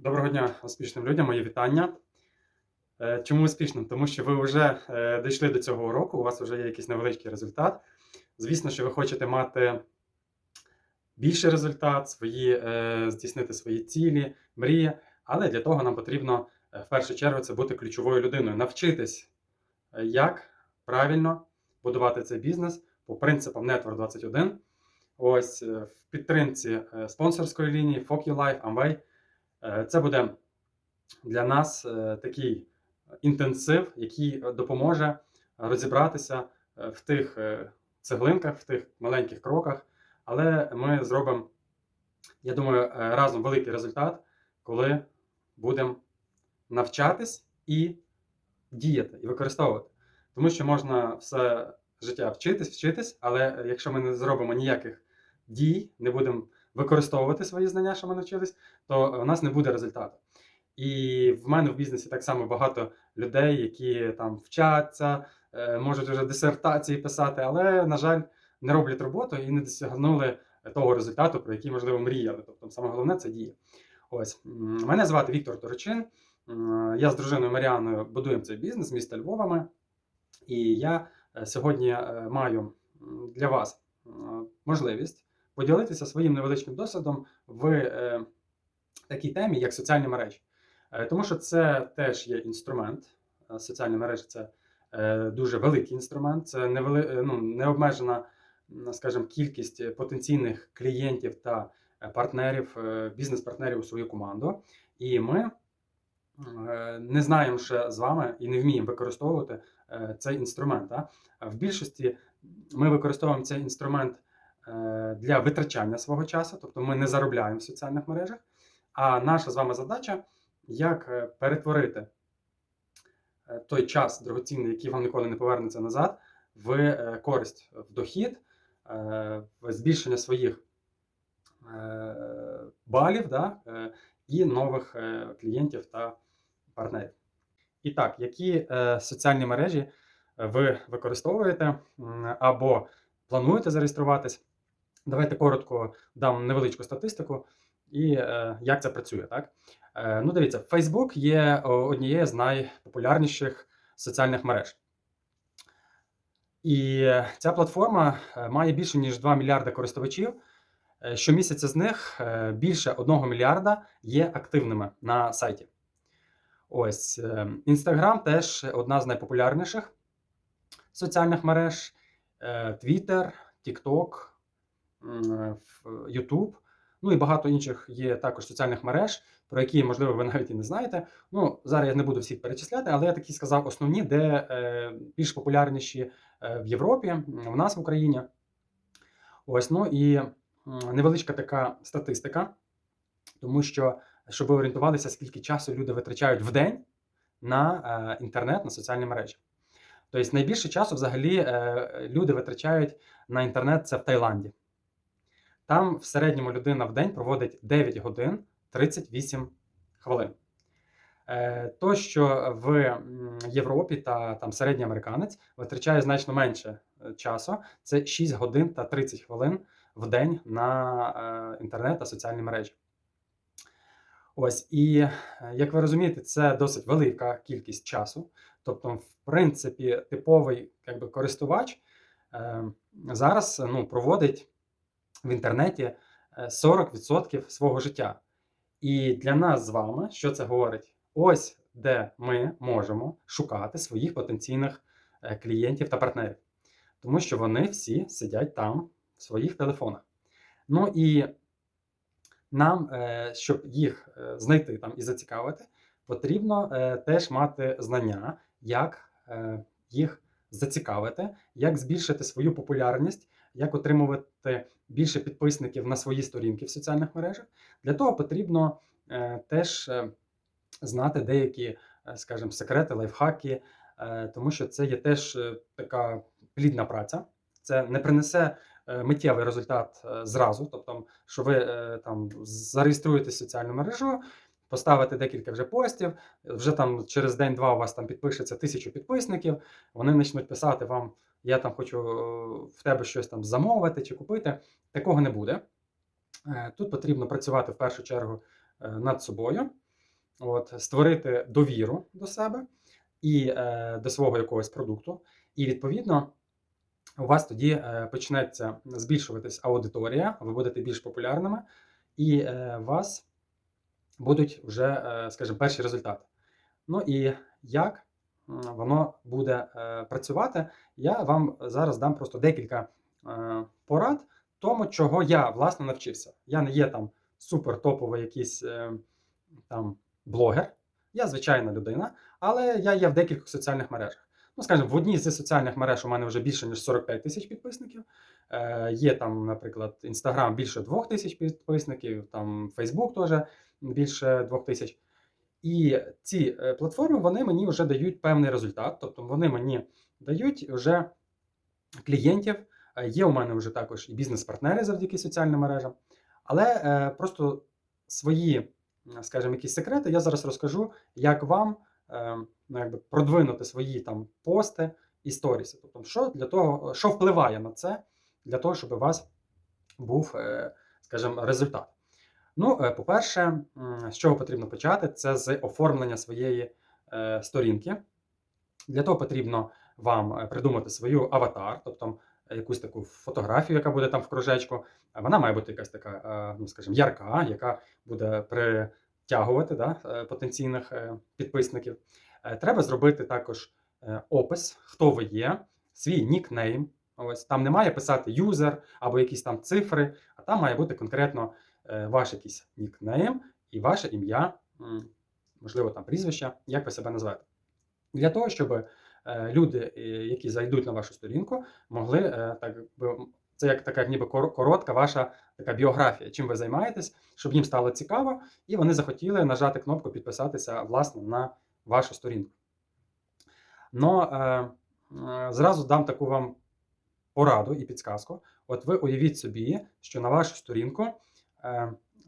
Доброго дня успішним людям, мої вітання. Е, Чому успішним? Тому що ви вже е, дійшли до цього уроку, у вас вже є якийсь невеличкий результат. Звісно, що ви хочете мати більший результат, свої, е, здійснити свої цілі, мрії, але для того нам потрібно в першу чергу це бути ключовою людиною, навчитись, як правильно будувати цей бізнес по принципам Network 21. Ось в підтримці спонсорської лінії, Fuck You Life, Amway. Е, Це буде для нас е, такий інтенсив, який допоможе розібратися е, в тих цеглинках, в тих маленьких кроках. Але ми зробимо, я думаю, разом великий результат, коли будемо навчатись і діяти, і використовувати. Тому що можна все життя вчитись, вчитись, але якщо ми не зробимо ніяких дій, не будемо використовувати свої знання, що ми навчились, то у нас не буде результату. І в мене в бізнесі так само багато людей, які там вчаться, е, можуть вже дисертації писати, але, на жаль, не роблять роботу і не досягнули того результату, про який, можливо, мріяли. Тобто, саме головне це дія. Ось мене звати Віктор Торчин. Я з дружиною Маріаною будуємо цей бізнес міста Львовами. І я е, сьогодні е, маю для вас можливість поділитися своїм невеличким досвідом в е, такій темі, як соціальні мережі. Е, Тому що це теж є інструмент. Е, Соціальні мережі це дуже великий інструмент, це невели, ну, необмежена, скажімо, кількість потенційних клієнтів та партнерів, бізнес-партнерів у свою команду. І ми не знаємо ще з вами і не вміємо використовувати цей інструмент. В більшості ми використовуємо цей інструмент для витрачання свого часу, тобто ми не заробляємо в соціальних мережах. А наша з вами задача як е, перетворити е, той час дорогоцінний, який вам ніколи не повернеться назад, в е, користь, в дохід, е, в збільшення своїх е, балів да, е, і нових е, клієнтів та партнерів. І так, які е, соціальні мережі е, ви використовуєте або плануєте зареєструватись? Давайте коротко дам невеличку статистику і е, як це працює. Так? Е, ну, дивіться, Facebook є однією з найпопулярніших соціальних мереж. І е, ця платформа е, має більше ніж 2 мільярди користувачів. Е, Щомісяця з них більше 1 мільярда є активними на сайті. Ось Інстаграм теж одна з найпопулярніших соціальних мереж. Twitter, TikTok, YouTube. Ну і багато інших є також соціальних мереж, про які, можливо, ви навіть і не знаєте. Ну, зараз я не буду всіх перечисляти, але я такі сказав основні, де е, більш популярніші е, в Європі, в нас в Україні. Ось, ну і невеличка така статистика, тому що, щоб ви орієнтувалися, скільки часу люди витрачають в день на е, інтернет, на соціальні мережі. Тобто найбільше часу взагалі е, люди витрачають на інтернет це в Таїланді. Там в середньому людина в день проводить 9 годин 38 хвилин. Е, То, що в Європі та там середній американець витрачає значно менше е, часу, це 6 годин та 30 хвилин в день на е, інтернет та соціальні мережі. Ось, і як ви розумієте, це досить велика кількість часу. Тобто, в принципі, типовий якби, користувач е, зараз ну, проводить в інтернеті е, 40% свого життя. І для нас з вами, що це говорить? Ось де ми можемо шукати своїх потенційних е, клієнтів та партнерів. Тому що вони всі сидять там в своїх телефонах. Ну і нам, е, щоб їх е, знайти там і зацікавити, потрібно е, теж мати знання, як е, їх зацікавити, як збільшити свою популярність, як отримувати більше підписників на свої сторінки в соціальних мережах. Для того потрібно е, теж е, знати деякі, е, скажімо, секрети, лайфхаки, тому що це є теж така плідна праця. Це не принесе миттєвий результат зразу, тобто, що ви там зареєструєте соціальну мережу, поставите декілька вже постів, вже там через день-два у вас там підпишеться тисячу підписників, вони почнуть писати вам, я там хочу е, в тебе щось там замовити чи купити. Такого не буде. Е, Тут потрібно працювати в першу чергу е, над собою. от, створити довіру до себе і до свого якогось продукту. І відповідно у вас тоді почнеться збільшуватись аудиторія, ви будете більш популярними, і у вас будуть вже, скажімо, перші результати. Ну і як воно буде е, працювати, я вам зараз дам просто декілька е, порад тому, чого я власне навчився. Я не є там супер топовий якийсь е, там блогер, я звичайна людина, але я є в декількох соціальних мережах. Ну, скажімо, в одній зі соціальних мереж у мене вже більше ніж 45 тисяч підписників. Е, є там, наприклад, Інстаграм більше 2 тисяч підписників, там Фейсбук теж більше 2 тисяч. І ці е, платформи вони мені вже дають певний результат, тобто вони мені дають вже клієнтів. Е, Є у мене вже також і бізнес-партнери завдяки соціальним мережам. Але е, просто свої, скажімо, якісь секрети я зараз розкажу, як вам ну, якби продвинути свої там пости і сторіси. Тобто, що для того, що впливає на це, для того, щоб у вас був, скажімо, результат. Ну, е, по-перше, з чого потрібно почати, це з оформлення своєї е, сторінки. Для того потрібно вам е, придумати свою аватар, тобто якусь таку фотографію, яка буде там в кружечку. Вона має бути якась така, ну скажімо, ярка, яка буде притягувати да, потенційних підписників. Треба зробити також опис, хто ви є, свій нікнейм. Ось там не має писати юзер або якісь там цифри, а там має бути конкретно ваш якийсь нікнейм і ваше ім'я, можливо, там прізвище, як ви себе назвете. Для того, щоб е, люди, е, які зайдуть на вашу сторінку, могли е, так це як така ніби коротка ваша така біографія, чим ви займаєтесь, щоб їм стало цікаво, і вони захотіли нажати кнопку підписатися власне на вашу сторінку. Но е, е, зразу дам таку вам пораду і підсказку. От ви уявіть собі, що на вашу сторінку е,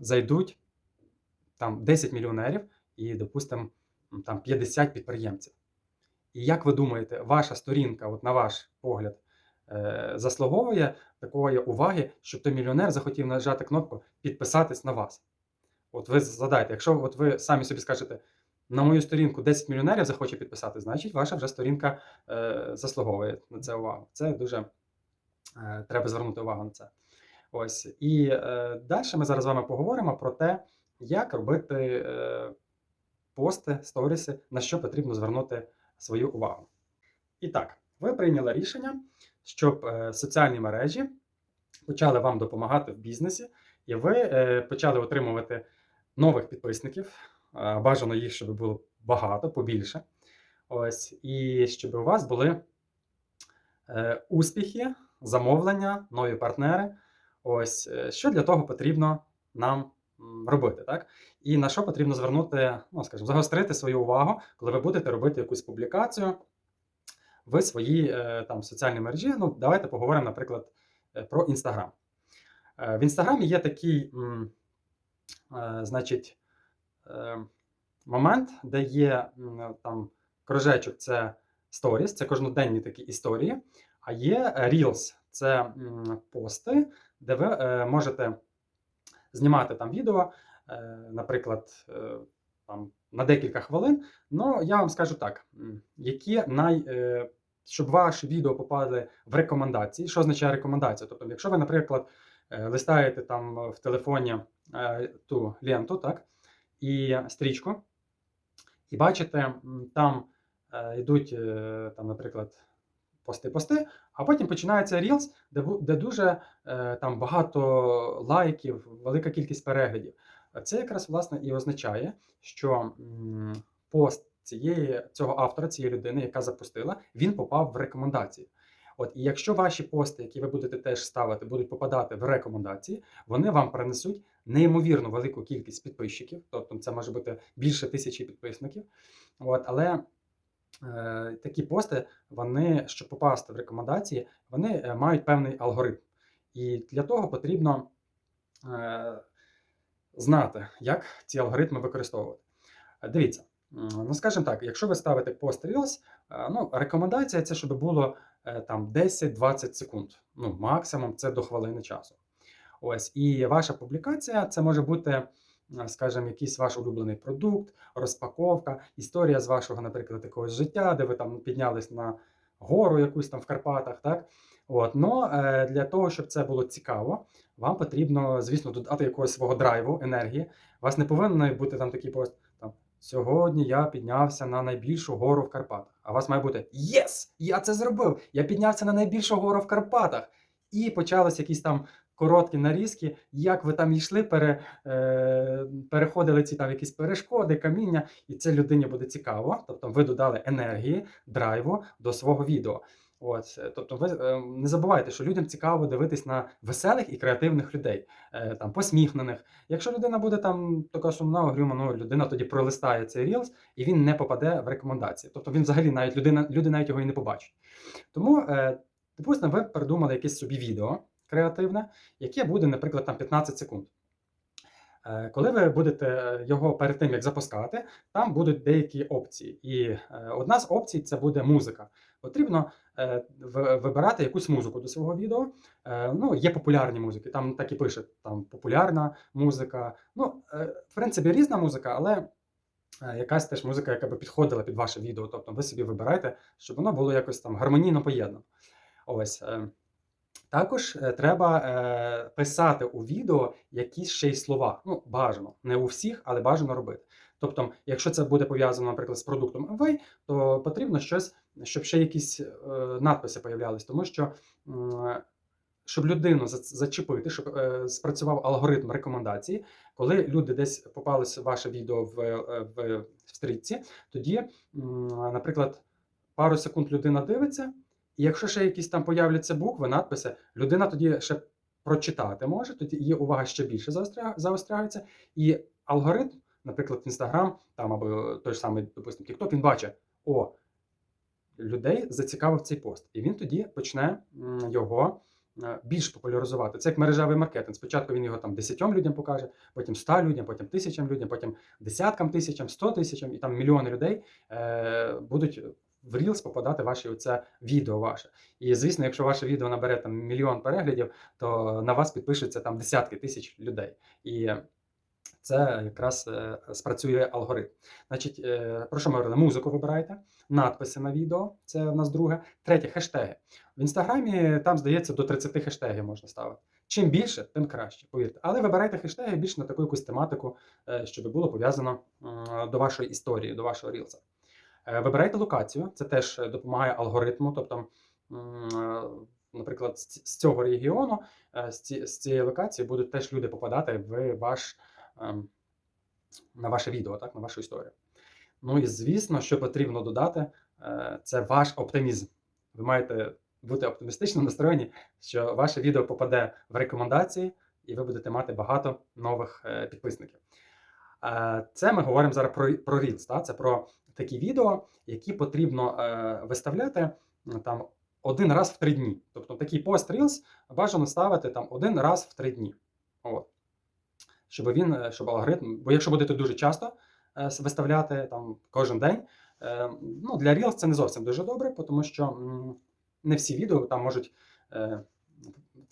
зайдуть там 10 мільйонерів і, допустимо, там 50 підприємців. І як ви думаєте, ваша сторінка, от на ваш погляд, е, заслуговує такої уваги, щоб той мільйонер захотів нажати кнопку підписатись на вас? От ви задайте, якщо от ви самі собі скажете, на мою сторінку 10 мільйонерів захоче підписати, значить ваша вже сторінка е, заслуговує на це увагу. Це дуже е, треба звернути увагу на це. Ось. І е, далі ми зараз з вами поговоримо про те, як робити е, пости, сторіси, на що потрібно звернути свою увагу. І так, ви прийняли рішення, щоб е, соціальні мережі почали вам допомагати в бізнесі, і ви е, почали отримувати нових підписників. Е, Бажано їх, щоб було багато, побільше. Ось, і щоб у вас були е, успіхи, замовлення, нові партнери. Ось е, що для того потрібно нам робити, так? І на що потрібно звернути, ну скажімо, загострити свою увагу, коли ви будете робити якусь публікацію в своїй е, там соціальній мережі. Ну, давайте поговоримо, наприклад, е, про Інстаграм. В Інстаграмі є такий, значить, момент, де є там кружечок, це Stories, це кожноденні такі історії, а є Reels, це пости, де ви е, можете знімати там відео, е, наприклад, е, там на декілька хвилин. Ну, я вам скажу так, які най. Щоб ваші відео попали в рекомендації. Що означає рекомендація? Тобто, якщо ви, наприклад, листаєте там в телефоні ту ленту, так, і стрічку, і бачите, там йдуть, там, наприклад, пости-пости, а потім починається Reels, де, де дуже е, там багато лайків, велика кількість переглядів. Це якраз власне і означає, що пост цієї, цього автора, цієї людини, яка запустила, він попав в рекомендації. От, і якщо ваші пости, які ви будете теж ставити, будуть попадати в рекомендації, вони вам принесуть неймовірно велику кількість підписчиків, тобто це може бути більше тисячі підписників. От, але такі пости, вони, щоб попасти в рекомендації, вони е, мають певний алгоритм. І для того потрібно е, знати, як ці алгоритми використовувати. Е, Дивіться, ну скажімо так, якщо ви ставите пост Reels, е, ну, рекомендація це, щоб було е, там 10-20 секунд. Ну, максимум це до хвилини часу. Ось, і ваша публікація це може бути е, скажімо, якийсь ваш улюблений продукт, розпаковка, історія з вашого, наприклад, якогось життя, де ви там піднялись на гору якусь там в Карпатах, так? От, но е, для того, щоб це було цікаво, вам потрібно, звісно, додати якогось свого драйву, енергії. У вас не повинен бути там такий пост. Там, Сьогодні я піднявся на найбільшу гору в Карпатах. А у вас має бути Єс! Я це зробив! Я піднявся на найбільшу гору в Карпатах. І почались якісь там короткі нарізки, як ви там йшли, пере, е, переходили ці там якісь перешкоди, каміння, і це людині буде цікаво. Тобто ви додали енергії, драйву до свого відео. От, е, тобто, ви е, не забувайте, що людям цікаво дивитись на веселих і креативних людей, е, там посміхнених. Якщо людина буде там така сумна, грюма, ну людина тоді пролистає цей рілс і він не попаде в рекомендації. Тобто він взагалі навіть людина, люди навіть його і не побачать. Тому, е, допустимо, ви придумали якесь собі відео креативне, яке буде, наприклад, там 15 секунд. Е, Коли ви будете його перед тим як запускати, там будуть деякі опції. І е, одна з опцій це буде музика. Потрібно е, вибирати якусь музику до свого відео. Е, Ну, є популярні музики, там так і пише, там популярна музика. Ну, е, в принципі, різна музика, але е, якась теж музика, яка би підходила під ваше відео. Тобто ви собі вибираєте, щоб воно було якось там гармонійно поєднано. Ось. е, Також е, треба е, писати у відео якісь ще й слова. Ну, бажано, не у всіх, але бажано робити. Тобто, якщо це буде пов'язано, наприклад, з продуктом Amway, то потрібно щось, щоб ще якісь надписи появлялись, тому що. Щоб людину зачепити, щоб спрацював алгоритм рекомендації, коли люди десь попались в ваше відео в, в, в стрічці, тоді, наприклад, пару секунд людина дивиться, і якщо ще якісь там появляться букви, надписи, людина тоді ще прочитати може, тоді її увага ще більше заостря- заостряється. І алгоритм, наприклад, Instagram, там або той ж самий, допустимо, TikTok, він бачить, о, людей зацікавив цей пост. І він тоді почне його е, більш популяризувати. Це як мережевий маркетинг. Спочатку він його там 10 людям покаже, потім 100 людям, потім тисячам людям, потім десяткам тисячам, 100 тисячам, і там мільйони людей е, будуть в Reels попадати ваші оце відео ваше. І звісно, якщо ваше відео набере там мільйон переглядів, то на вас підпишуться там десятки тисяч людей. І це якраз е, спрацює алгоритм. Значить, е, про що ми говорили? Музику вибирайте, надписи на відео, це в нас друге. Третє хештеги. В інстаграмі там, здається, до 30 хештегів можна ставити. Чим більше, тим краще, повірте. Але вибирайте хештеги більш на таку якусь тематику, е, щоб було пов'язано до вашої історії, до вашого рілса. Е, Вибирайте локацію, це теж е, допомагає алгоритму. Тобто, е, наприклад, з цього регіону, з цієї локації будуть теж люди попадати в ваш, ем, на ваше відео, так, на вашу історію. Ну і звісно, що потрібно додати, це ваш оптимізм. Ви маєте бути оптимістично настроєні, що ваше відео попаде в рекомендації, і ви будете мати багато нових підписників. Це ми говоримо зараз про, про Reels, це про такі відео, які потрібно е, виставляти там один раз в три дні. Тобто такий пост Reels бажано ставити там один раз в три дні. От. Щоб він, е, щоб алгоритм, бо якщо будете дуже часто е, виставляти там кожен день, ну для Reels це не зовсім дуже добре, тому що не всі відео там можуть.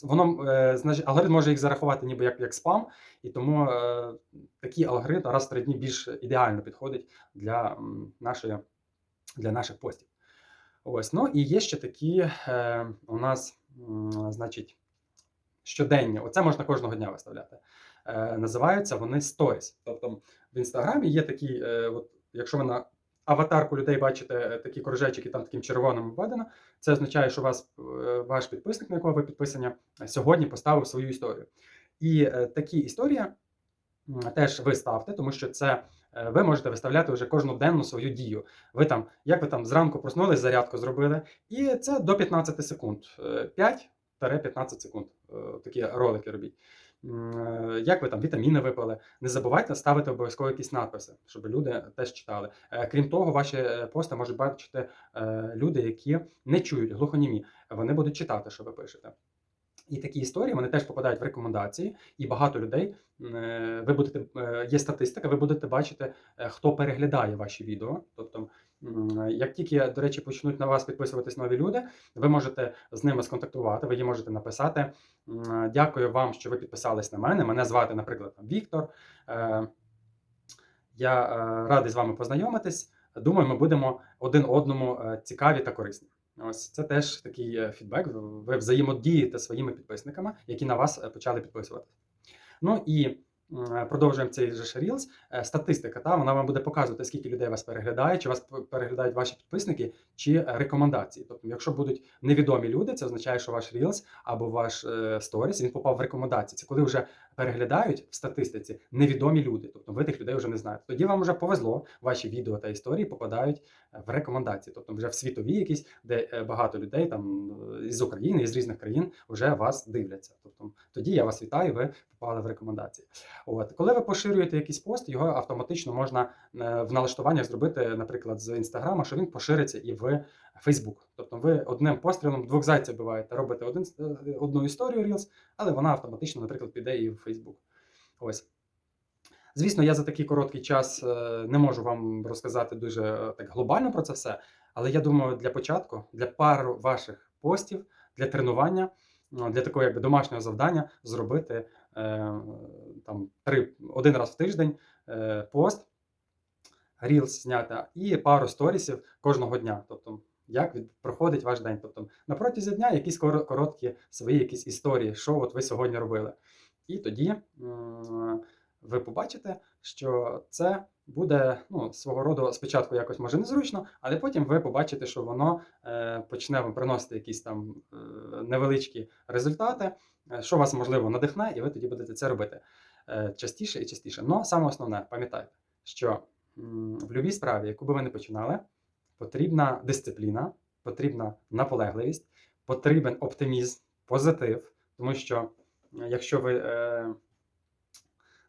Е, Воно е, значить, алгоритм може їх зарахувати ніби як, як спам, і тому е, такий алгоритм раз в три дні більш ідеально підходить для, нашої, для наших постів. Ось, ну і є ще такі е, у нас, м, значить, щоденні. Оце можна кожного дня виставляти. Е, називаються вони Stories. Тобто в інстаграмі є такі, е, от, якщо ви на аватарку людей бачите е, такі кружечки, там таким червоним введено, це означає, що вас, е, ваш підписник, на якого ви підписані, сьогодні поставив свою історію. І е, такі історії теж ви ставте, тому що це е, ви можете виставляти вже кожну денну свою дію. Ви там, як ви там зранку проснулись, зарядку зробили, і це до 15 секунд. Е, 5-15 секунд. е, Такі ролики робіть. Е, Як ви там вітаміни випили? Не забувайте ставити обов'язково якісь надписи, щоб люди теж читали. Е, Крім того, ваші е, пости можуть бачити люди, які не чують глухонімі. Вони будуть читати, що ви пишете. І такі історії вони теж попадають в рекомендації, і багато людей е, ви будете е, є статистика, ви будете бачити, е, хто переглядає ваші відео. Тобто Як тільки, до речі, почнуть на вас підписуватись нові люди, ви можете з ними сконтактувати, ви їм можете написати. Дякую вам, що ви підписались на мене. Мене звати, наприклад, Віктор. Я радий з вами познайомитись. Думаю, ми будемо один одному цікаві та корисні. Ось це теж такий е, фідбек. Ви взаємодієте своїми підписниками, які на вас е, почали підписуватися. Ну і продовжуємо цей же Reels. Е, Статистика, та вона вам буде показувати, скільки людей вас переглядає, чи вас переглядають ваші підписники, чи е, рекомендації. Тобто, якщо будуть невідомі люди, це означає, що ваш Reels або ваш е, сторіс він попав в рекомендації. Це коли вже переглядають в статистиці невідомі люди. Тобто ви тих людей вже не знаєте. Тоді вам вже повезло, ваші відео та історії попадають е, в рекомендації, тобто вже в світові якісь, де е, багато людей там е, із України, із різних країн вже вас дивляться. Тобто тоді я вас вітаю, ви попали в рекомендації. От коли ви поширюєте якийсь пост, його автоматично можна е, в налаштуваннях зробити, наприклад, з інстаграма, що він пошириться і в Фейсбук. Тобто ви одним пострілом двох зайців биваєте, робите один, е, одну історію Reels, але вона автоматично, наприклад, піде і в Фейсбук. Ось. Звісно, я за такий короткий час е, не можу вам розказати дуже е, так глобально про це все, але я думаю, для початку, для пару ваших постів, для тренування, ну, для такого якби домашнього завдання зробити там три, один раз в тиждень пост, Reels зняти і пару сторісів кожного дня. Тобто, як від, проходить ваш день. Тобто, на протязі дня якісь коро- короткі свої якісь історії, що от ви сьогодні робили. І тоді ви побачите, що це буде ну, свого роду спочатку якось може незручно, але потім ви побачите, що воно е, почне вам приносити якісь там е, невеличкі результати, е, що вас можливо надихне, і ви тоді будете це робити е, частіше і частіше. Но саме основне, пам'ятайте, що в будь-якій справі, яку би ви не починали, потрібна дисципліна, потрібна наполегливість, потрібен оптимізм, позитив, тому що е, якщо ви е,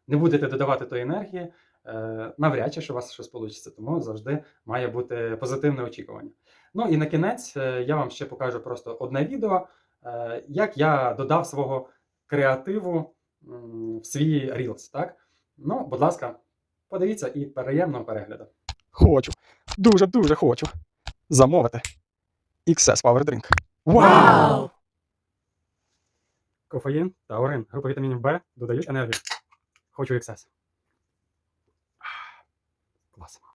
не будете додавати тої енергії, е, навряд чи що у вас щось вийде. Тому завжди має бути позитивне очікування. Ну і на кінець е, я вам ще покажу просто одне відео, е, як я додав свого креативу в свій Reels. Так? Ну, будь ласка, подивіться і приємного перегляду. Хочу. Дуже дуже хочу. Замовити. XS Power Drink. Вау! Кофеїн та урин, група вітамінів Б додають енергію. Хочу XS. Клас.